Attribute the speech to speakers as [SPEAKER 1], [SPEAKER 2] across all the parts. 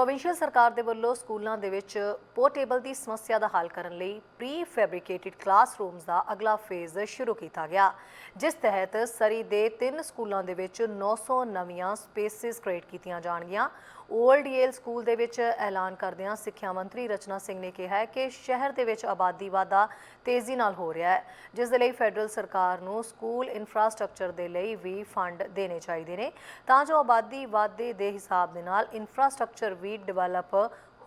[SPEAKER 1] Provincial ਸਰਕਾਰ ਦੇ ਵੱਲੋਂ ਸਕੂਲਾਂ ਦੇ ਵਿੱਚ ਪੋਰਟੇਬਲ ਦੀ ਸਮੱਸਿਆ ਦਾ ਹੱਲ ਕਰਨ ਲਈ ਪ੍ਰੀ ਫੈਬਰੀਕੇਟਿਡ ਕਲਾਸਰੂਮਸ ਦਾ ਅਗਲਾ ਫੇਜ਼ ਸ਼ੁਰੂ ਕੀਤਾ ਗਿਆ, ਜਿਸ ਤਹਿਤ ਸਰੀ ਦੇ ਤਿੰਨ ਸਕੂਲਾਂ ਦੇ ਵਿੱਚ 900 ਨਵੀਆਂ ਸਪੇਸਿਸ ਕ੍ਰੀਏਟ ਕੀਤੀਆਂ ਜਾਣਗੀਆਂ। ਓਲਡ ਏਲ ਸਕੂਲ ਦੇ ਵਿੱਚ ਐਲਾਨ ਕਰਦਿਆਂ ਸਿੱਖਿਆ ਮੰਤਰੀ ਰਚਨਾ ਸਿੰਘ ਨੇ ਕਿਹਾ ਹੈ ਕਿ ਸ਼ਹਿਰ ਦੇ ਵਿੱਚ ਆਬਾਦੀ ਵਾਧਾ ਤੇਜ਼ੀ ਨਾਲ ਹੋ ਰਿਹਾ ਹੈ, ਜਿਸ ਦੇ ਲਈ ਫੈਡਰਲ ਸਰਕਾਰ ਨੂੰ ਸਕੂਲ ਇਨਫਰਾਸਟ੍ਰਕਚਰ ਦੇ ਲਈ ਵੀ ਫੰਡ ਦੇਣੇ ਚਾਹੀਦੇ ਨੇ। ਤਾਂ ਜੋ ਆਬਾਦੀ ਵਾਧੇ ਦੇ ਹਿਸਾਬ ਦੇ ਨਾਲ ਇਨਫਰਾਸਟ੍ਰਕਚਰ ਵੀ ਡਿਵੈਲਪ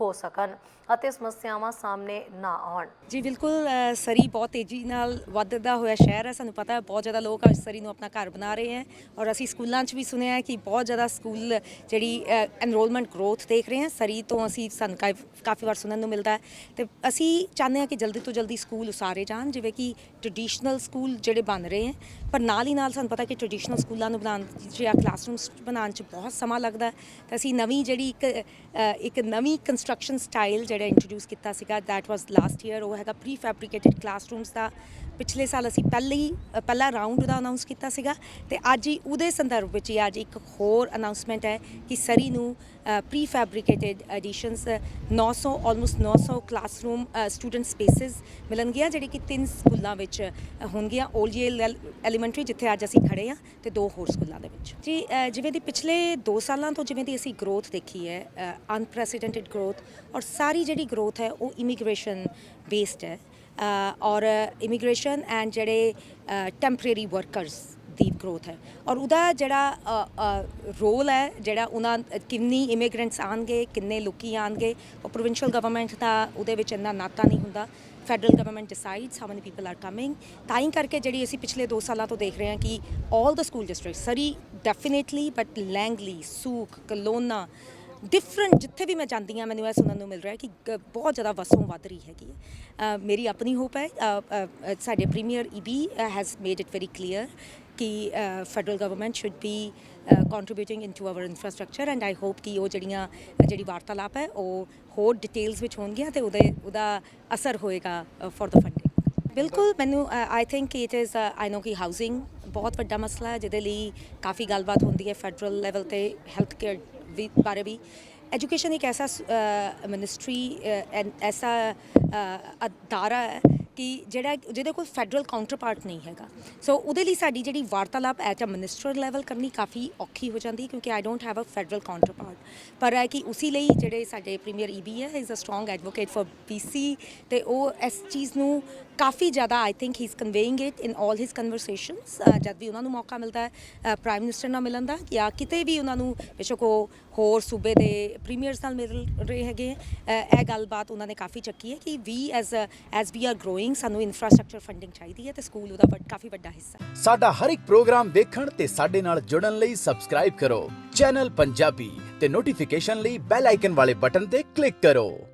[SPEAKER 1] ਹੋ ਸਕਣ ਅਤੇ ਸਮੱਸਿਆਵਾਂ ਸਾਹਮਣੇ ਨਾ ਆਉਣ।
[SPEAKER 2] ਜੀ, ਬਿਲਕੁਲ ਸਰੀ ਬਹੁਤ ਤੇਜ਼ੀ ਨਾਲ ਵੱਧਦਾ ਹੋਇਆ ਸ਼ਹਿਰ ਹੈ। ਸਾਨੂੰ ਪਤਾ ਹੈ, ਬਹੁਤ ਜ਼ਿਆਦਾ ਲੋਕ ਅੱਜ ਸਰੀ ਨੂੰ ਆਪਣਾ ਘਰ ਬਣਾ ਰਹੇ ਹੈ ਔਰ ਅਸੀਂ ਸਕੂਲਾਂ 'ਚ ਵੀ ਸੁਣਿਆ ਕਿ ਬਹੁਤ ਜ਼ਿਆਦਾ ਸਕੂਲ ਜਿਹੜੀ ਐਨਰੋਲਮੈਂਟ ਗਰੋਥ ਦੇਖ ਰਹੇ ਹਾਂ। ਸਰੀ ਤੋਂ ਅਸੀਂ, ਸਾਨੂੰ ਕਾਫ- ਕਾਫੀ ਵਾਰ ਸੁਣਨ ਨੂੰ ਮਿਲਦਾ ਹੈ। ਤੇ ਅਸੀਂ ਚਾਹੁੰਦੇ ਹਾਂ ਕਿ ਜਲਦੀ ਤੋਂ ਜਲਦੀ ਸਕੂਲ ਉਸਾਰੇ ਜਾਣ, ਜਿਵੇਂ ਕਿ ਟ੍ਰੈਡੀਸ਼ਨਲ ਸਕੂਲ ਜਿਹੜੇ ਬਣ ਰਹੇ ਹੈ। ਪਰ ਨਾਲ ਹੀ ਨਾਲ ਸਾਨੂੰ ਪਤਾ ਕਿ ਟ੍ਰੈਡੀਸ਼ਨਲ ਸਕੂਲਾਂ ਨੂੰ ਬਣਾਉਣ 'ਚ ਜਾਂ ਕਲਾਸਰੂਮਸ ਬਣਾਉਣ 'ਚ ਬਹੁਤ ਸਮਾਂ ਲੱਗਦਾ ਹੈ। ਅਸੀਂ ਨਵੀਂ ਜਿਹੜੀ ਇੱਕ ਇੱਕ ਨਵੀਂ ਕੰਸਟਰਕਸ਼ਨ ਸਟਾਈਲ ਜਿਹੜਾ ਇੰਟਰੋਡਿਊਸ ਕੀਤਾ ਸੀਗਾ ਦੈਟ ਵਾਸ ਲਾਸਟ ਈਅਰ ਉਹ ਹੈਗਾ ਪ੍ਰੀ ਫੈਬਰੀਕੇਟਿਡ ਕਲਾਸਰੂਮਸ ਦਾ। ਪਿਛਲੇ ਸਾਲ ਅਸੀਂ ਪਹਿਲੇ ਹੀ ਪਹਿਲਾ ਰਾਉਂਡ ਦਾ ਅਨਾਉਂਸ ਕੀਤਾ ਸੀਗਾ ਤੇ ਅੱਜ ਹੀ ਉਹਦੇ ਸੰਦਰਭ ਵਿੱਚ ਹੀ ਅੱਜ ਇੱਕ ਹੋਰ ਅਨਾਉਂਸਮੈਂਟ ਹੈ ਕਿ ਸਰੀ ਨੂੰ prefabricated additions 900 almost 900 classroom student spaces ਮਿਲਣਗੀਆਂ ਜਿਹੜੀ ਕਿ ਤਿੰਨ ਸਕੂਲਾਂ ਵਿੱਚ ਅ, ਹੋਣਗੀਆਂ। ਓਲਜੀਐਲ ਐਲੀਮੈਂਟਰੀ ਜਿੱਥੇ ਅੱਜ ਅਸੀਂ ਖੜੇ ਹਾਂ ਤੇ ਦੋ ਹੋਰ ਸਕੂਲਾਂ ਦੇ ਵਿੱਚ। ਜੀ ਜਿਵੇਂ ਦੀ ਪਿਛਲੇ 2 ਸਾਲਾਂ ਤੋਂ ਜਿਵੇਂ ਦੀ ਅਸੀਂ ਗਰੋਥ ਦੇਖੀ ਹੈ ਅਨਪ੍ਰੈਸੀਡੈਂਟਡ ਗਰੋਥ ਔਰ ਸਾਰੀ ਜਿਹੜੀ ਗਰੋਥ ਹੈ ਉਹ ਇਮੀਗ੍ਰੇਸ਼ਨ ਬੇਸਡ ਹੈ ਔਰ ਇਮੀਗ੍ਰੇਸ਼ਨ ਐਂਡ ਜਿਹੜੇ ਟੈਂਪਰੇਰੀ ਵਰਕਰਸ ਦੀ ਗਰੋਥ ਹੈ ਔਰ ਉਹਦਾ ਜਿਹੜਾ ਰੋਲ ਹੈ ਜਿਹੜਾ ਉਹਨਾਂ ਕਿੰਨੀ ਇਮੀਗ੍ਰੈਂਟਸ ਆਣਗੇ ਕਿੰਨੇ ਲੋਕੀ ਆਣਗੇ ਉਹ ਪ੍ਰੋਵਿੰਸ਼ੀਅਲ ਗਵਰਨਮੈਂਟ ਦਾ ਉਹਦੇ ਵਿੱਚ ਇੰਨਾ ਨਾਤਾ ਨਹੀਂ ਹੁੰਦਾ federal government decides how many people are coming ਤਾਂ ਹੀ ਕਰਕੇ ਜਿਹੜੀ ਅਸੀਂ ਪਿਛਲੇ 2 ਸਾਲਾਂ ਤੋਂ ਦੇਖ ਰਹੇ ਹਾਂ ਕਿ 올 ਦਾ school district Surrey definitely but Langley Sooke Kelowna different ਜਿੱਥੇ ਵੀ ਮੈਂ ਜਾਂਦੀ ਹਾਂ ਮੈਨੂੰ ਇਹ ਸੁਣਨ ਨੂੰ ਮਿਲ ਰਿਹਾ ਕਿ ਗ- ਬਹੁਤ ਜ਼ਿਆਦਾ ਵਸੋਂ ਵੱਧ ਰਹੀ ਹੈਗੀ ਹੈ। ਅ, ਮੇਰੀ ਆਪਣੀ ਹੋਪ ਹੈ ਅ, ਅ, ਅ, ਸਾਡੇ premier Eby has made it very clear ਕਿ federal government should be contributing into our infrastructure and I hope ਕਿ ਉਹ ਜਿਹੜੀਆਂ ਜਿਹੜੀ ਵਾਰਤਾਲਾਪ ਹੈ ਉਹ ਹੋਰ ਡਿਟੇਲਸ ਵਿੱਚ ਹੋਣਗੀਆਂ ਤੇ ਉਹਦੇ ਉਹਦਾ ਅਸਰ ਹੋਏਗਾ ਫॉर द ਫੰਡਿੰਗ ਬਿਲਕੁਲ ਮੈਨੂੰ I think it is I know ਕਿ ਹਾਊਸਿੰਗ ਬਹੁਤ ਵੱਡਾ ਮਸਲਾ ਹੈ ਜਿਹਦੇ ਲਈ ਕਾਫੀ ਗੱਲਬਾਤ ਹੁੰਦੀ ਹੈ ਫੈਡਰਲ ਲੈਵਲ ਤੇ ਹੈਲਥ ਕੇਅਰ ਵੀ ਬਾਰੇ ਵੀ। ਐਜੂਕੇਸ਼ਨ ਇੱਕ ਐਸਾ ਮਿਨਿਸਟਰੀ ਐਸਾ ਅਦਾਰਾ ਹੈ ਕਿ ਜਿਹੜਾ ਜਿਹਦੇ ਕੋਲ ਫੈਡਰਲ ਕਾਊਂਟਰਪਾਰਟ ਨਹੀਂ ਹੈਗਾ। ਸੋ ਉਹਦੇ ਲਈ ਸਾਡੀ ਜਿਹੜੀ ਵਾਰਤਾਲਾਪ ਐਟ ਅ ਮਿਨਿਸਟਰ ਲੈਵਲ ਕਰਨੀ ਕਾਫੀ ਔਖੀ ਹੋ ਜਾਂਦੀ ਕਿਉਂਕਿ I don't have a federal counterpart ਪਰ ਹੈ ਕਿ ਉਸੇ ਲਈ ਜਿਹੜੇ ਸਾਡੇ ਪ੍ਰੀਮੀਅਰ ਈਬੀ ਹੈ is uh strong advocate for BC ਤੇ ਉਹ ਇਸ ਚੀਜ਼ ਨੂੰ ਕਾਫੀ ਜ਼ਿਆਦਾ I think he is conveying it in 올 his conversations ਜਦ ਵੀ ਉਹਨਾਂ ਨੂੰ ਮੌਕਾ ਮਿਲਦਾ ਹੈ ਪ੍ਰਾਈਮ ਮਿਨਿਸਟਰ ਨਾਲ ਮਿਲਣ ਦਾ, ਜਾਂ ਕਿਤੇ ਵੀ ਉਹਨਾਂ ਨੂੰ ਬੇਸ਼ੱਕ ਉਹ ਹੋਰ ਸੂਬੇ ਦੇ ਪ੍ਰੀਮੀਅਰਸ ਨਾਲ ਮਿਲ ਰਹੇ ਹੈਗੇ ਇਹ ਗੱਲਬਾਤ ਉਹਨਾਂ ਨੇ ਕਾਫੀ ਚੱਕੀ ਹੈ ਕਿ we as as we are growing ਸਾਨੂੰ ਇਨਫਰਾਸਟ੍ਰਕਚਰ ਫੰਡਿੰਗ ਚਾਹੀਦੀ ਹੈ ਤੇ ਸਕੂਲ ਉਹਦਾ ਕਾਫੀ ਵੱਡਾ ਹਿੱਸਾ
[SPEAKER 3] ਸਾਡਾ ਹਰ ਇੱਕ ਪ੍ਰੋਗਰਾਮ ਦੇਖਣ ਤੇ ਸਾਡੇ ਨਾਲ ਜੁੜਨ ਲਈ ਸਬਸਕ੍ਰਾਈਬ ਕਰੋ। ਚੈਨਲ ਪੰਜਾਬੀ ਤੇ ਨੋਟੀਫਿਕੇਸ਼ਨ ਲਈ ਬੈਲ ਆਈਕਨ ਵਾਲੇ ਬਟਨ ਤੇ ਕਲਿੱਕ ਕਰੋ।